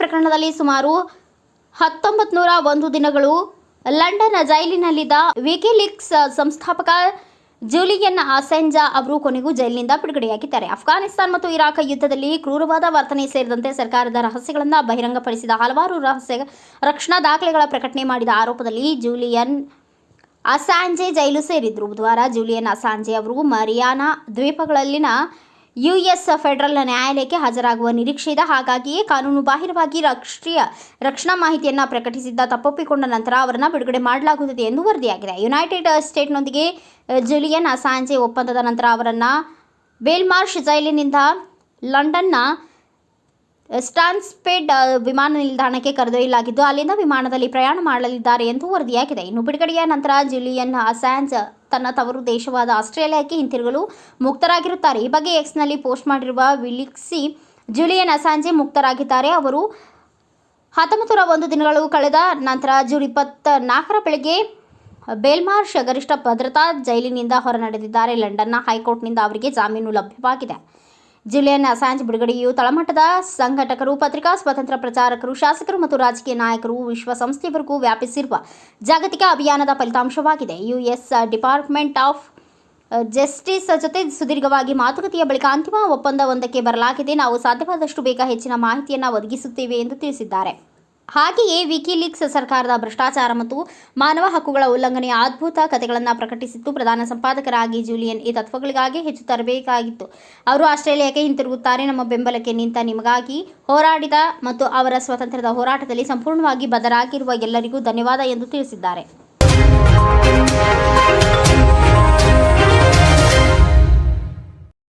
ಪ್ರಕರಣದಲ್ಲಿ ಸುಮಾರು ಹತ್ತೊಂಬತ್ತು ನೂರ ಒಂದು ದಿನಗಳು ಲಂಡನ್ ಜೈಲಿನಲ್ಲಿದ್ದ ವಿಕಿಲಿಕ್ಸ್ ಸಂಸ್ಥಾಪಕ ಜೂಲಿಯನ್ ಅಸೆಂಜಾ ಅವರು ಕೊನೆಗೂ ಜೈಲಿನಿಂದ ಬಿಡುಗಡೆಯಾಗಿದ್ದಾರೆ. ಅಫ್ಘಾನಿಸ್ತಾನ್ ಮತ್ತು ಇರಾಕ್ ಯುದ್ಧದಲ್ಲಿ ಕ್ರೂರವಾದ ವರ್ತನೆ ಸೇರಿದಂತೆ ಸರ್ಕಾರದ ರಹಸ್ಯಗಳನ್ನು ಬಹಿರಂಗಪಡಿಸಿದ ಹಲವಾರು ರಹಸ್ಯ ರಕ್ಷಣಾ ದಾಖಲೆಗಳ ಪ್ರಕಟಣೆ ಮಾಡಿದ ಆರೋಪದಲ್ಲಿ ಜೂಲಿಯನ್ ಅಸಾಂಜೆ ಜೈಲು ಸೇರಿದ್ರು. ಬುಧವಾರ ಜೂಲಿಯನ್ ಅಸಾಂಜೆ ಅವರು ಮರಿಯಾನಾ ದ್ವೀಪಗಳಲ್ಲಿನ ಯುಎಸ್ ಫೆಡರಲ್ ನ್ಯಾಯಾಲಯಕ್ಕೆ ಹಾಜರಾಗುವ ನಿರೀಕ್ಷೆ ಇದೆ. ಹಾಗಾಗಿಯೇ ಕಾನೂನು ಬಾಹಿರವಾಗಿ ರಾಷ್ಟ್ರೀಯ ರಕ್ಷಣಾ ಮಾಹಿತಿಯನ್ನು ಪ್ರಕಟಿಸಿದ್ದ ತಪ್ಪೊಪ್ಪಿಕೊಂಡ ನಂತರ ಅವರನ್ನು ಬಿಡುಗಡೆ ಮಾಡಲಾಗುತ್ತದೆ ಎಂದು ವರದಿಯಾಗಿದೆ. ಯುನೈಟೆಡ್ ಸ್ಟೇಟ್ನೊಂದಿಗೆ ಜುಲಿಯನ್ ಅಸಾಂಜೆ ಒಪ್ಪಂದದ ನಂತರ ಅವರನ್ನು ಬೇಲ್ಮಾರ್ಷ್ ಜೈಲಿನಿಂದ ಲಂಡನ್ನ ಸ್ಟಾನ್ಸ್ಪೆಡ್ ವಿಮಾನ ನಿಲ್ದಾಣಕ್ಕೆ ಕರೆದೊಯ್ಯಲಾಗಿದ್ದು, ಅಲ್ಲಿಂದ ವಿಮಾನದಲ್ಲಿ ಪ್ರಯಾಣ ಮಾಡಲಿದ್ದಾರೆ ಎಂದು ವರದಿಯಾಗಿದೆ. ಇನ್ನು ಬಿಡುಗಡೆಯ ನಂತರ ಜುಲಿಯನ್ ಅಸಾಂಜ್ ತನ್ನ ತವರು ದೇಶವಾದ ಆಸ್ಟ್ರೇಲಿಯಾಕ್ಕೆ ಹಿಂತಿರುಗಲು ಮುಕ್ತರಾಗಿರುತ್ತಾರೆ. ಈ ಬಗ್ಗೆ ಎಕ್ಸ್ನಲ್ಲಿ ಪೋಸ್ಟ್ ಮಾಡಿರುವ ವಿಲಿಕ್ಸಿ ಜುಲಿಯನ್ ಅಸಾಂಜೆ ಮುಕ್ತರಾಗಿದ್ದಾರೆ. ಅವರು ಹತ್ತೊಂಬತ್ತು ಒಂದು ದಿನಗಳು ಕಳೆದ ನಂತರ ಜೂನ್ ಇಪ್ಪತ್ತ ನಾಲ್ಕರ ಬೆಳಗ್ಗೆ ಬೇಲ್ಮಾರ್ಷ್ ಗರಿಷ್ಠ ಭದ್ರತಾ ಜೈಲಿನಿಂದ ಹೊರನಡೆದಿದ್ದಾರೆ. ಲಂಡನ್ನ ಹೈಕೋರ್ಟ್ನಿಂದ ಅವರಿಗೆ ಜಾಮೀನು ಲಭ್ಯವಾಗಿದೆ. ಜುಲಿಯನ್ ಅಸಾಂಜ್ ಬಿಡುಗಡೆಯು ತಳಮಟ್ಟದ ಸಂಘಟಕರು, ಪತ್ರಿಕಾ ಸ್ವತಂತ್ರ ಪ್ರಚಾರಕರು, ಶಾಸಕರು ಮತ್ತು ರಾಜಕೀಯ ನಾಯಕರು ವಿಶ್ವಸಂಸ್ಥೆಯವರೆಗೂ ವ್ಯಾಪಿಸಿರುವ ಜಾಗತಿಕ ಅಭಿಯಾನದ ಫಲಿತಾಂಶವಾಗಿದೆ. ಯುಎಸ್ ಡಿಪಾರ್ಟ್ಮೆಂಟ್ ಆಫ್ ಜಸ್ಟಿಸ್ ಜೊತೆ ಸುದೀರ್ಘವಾಗಿ ಮಾತುಕತೆಯ ಬಳಿಕ ಅಂತಿಮ ಒಪ್ಪಂದವೊಂದಕ್ಕೆ ಬರಲಾಗಿದೆ. ನಾವು ಸಾಧ್ಯವಾದಷ್ಟು ಬೇಗ ಹೆಚ್ಚಿನ ಮಾಹಿತಿಯನ್ನು ಒದಗಿಸುತ್ತೇವೆ ಎಂದು ತಿಳಿಸಿದ್ದಾರೆ. ಹಾಗೆಯೇ ವಿಕಿಲೀಕ್ಸ್ ಸರ್ಕಾರದ ಭ್ರಷ್ಟಾಚಾರ ಮತ್ತು ಮಾನವ ಹಕ್ಕುಗಳ ಉಲ್ಲಂಘನೆಯ ಅದ್ಭುತ ಕಥೆಗಳನ್ನು ಪ್ರಕಟಿಸಿತ್ತು ಪ್ರಧಾನ ಸಂಪಾದಕರಾಗಿ ಜೂಲಿಯನ್ ಈ ತತ್ವಗಳಿಗಾಗಿ ಹೆಚ್ಚು ತರಬೇಕಾಗಿತ್ತು. ಅವರು ಆಸ್ಟ್ರೇಲಿಯಾಕ್ಕೆ ಹಿಂತಿರುಗುತ್ತಾರೆ. ನಮ್ಮ ಬೆಂಬಲಕ್ಕೆ ನಿಂತ ನಿಮಗಾಗಿ ಹೋರಾಡಿದ ಮತ್ತು ಅವರ ಸ್ವಾತಂತ್ರ್ಯದ ಹೋರಾಟದಲ್ಲಿ ಸಂಪೂರ್ಣವಾಗಿ ಬದಲಾಗಿರುವ ಎಲ್ಲರಿಗೂ ಧನ್ಯವಾದ ಎಂದು ತಿಳಿಸಿದ್ದಾರೆ.